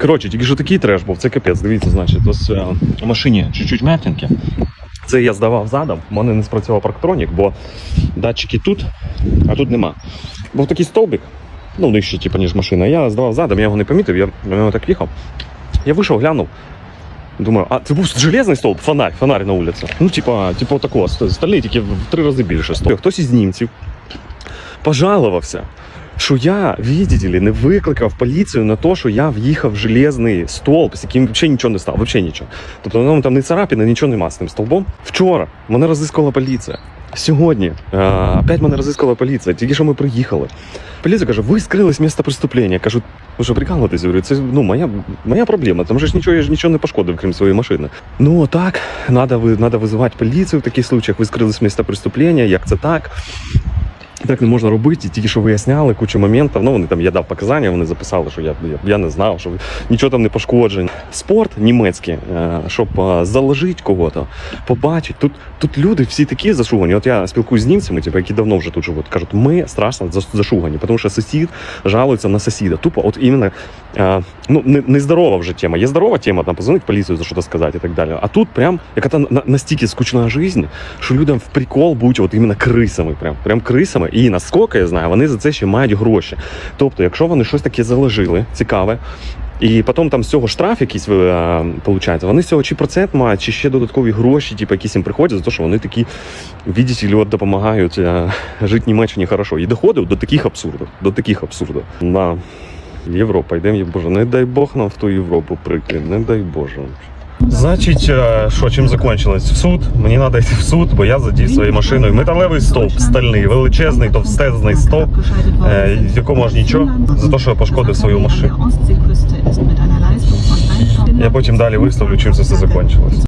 Коротше, тільки що такий треш був, це капець. Дивіться, значить, ось е, у машині чуть-чуть м'ятинки. Це я здавав задом, в мене не спрацював парктронік, бо датчики тут, а тут нема. Був такий стовбик, ну нижче, типу, ніж машина. Я здавав задом, я його не помітив, я на нього так їхав. Я вийшов, глянув. Думаю, а це був железний стовп, фонарь, фонарь на вулиці. Ну, типа, типа такого, стальний тільки в три рази більше. Стовп. Хтось із німців пожалувався, що я, видите ли, не викликав поліцію на те, що я в'їхав в железний стовп, з яким взагалі нічого не стало, взагалі нічого. Тобто ну, там не царапіна, нічого нема з тим стовбом. Вчора мене розіскала поліція. Сьогодні е, опять мене розіскала поліція, тільки що ми приїхали. Поліція каже, ви скрились з місця преступлення. Кажу, ви що прикалуєтесь? Говорю, це ну, моя, моя проблема. Там же ж нічого, я ж нічого не пошкодив, крім своєї машини. Ну так, надо визивати поліцію в таких случаях. Ви скрились з місця преступлення, як це так? Так не можна робити, тільки що виясняли кучу моментів. Ну, вони там я дав показання, вони записали, що я, я, не знав, що нічого там не пошкоджень. Спорт німецький, е, щоб е, заложити кого-то, побачити. Тут, тут люди всі такі зашугані. От я спілкуюсь з німцями, типу, які давно вже тут живуть. Кажуть, ми страшно зашугані, тому що сусід жалується на сусіда. Тупо, от іменно е, ну, не, здорова вже тема. Є здорова тема, там позвонить поліцію за щось сказати і так далі. А тут прям яка на, настільки скучна життя, що людям в прикол бути от іменно крисами. Прям, прям крисами. І наскільки я знаю, вони за це ще мають гроші. Тобто, якщо вони щось таке заложили, цікаве. І потім там з цього штраф якийсь е, получається, вони з цього чи процент мають, чи ще додаткові гроші, типу, якісь їм приходять за те, що вони такі, ли, от допомагають е, жити Німеччині хорошо. І доходив до таких абсурдів. До таких абсурдів. На Європа, йдемо, Боже, не дай Бог нам в ту Європу прийти, не дай Боже. Значить, е, що чим закінчилось? В суд. Мені треба йти в суд, бо я задів своєю машиною металевий стовп, стальний, величезний, товстезний стовп, е, в якому аж нічого, за те, що я пошкодив свою машину. Я Я потім далі виставлю, чим це все закінчилось.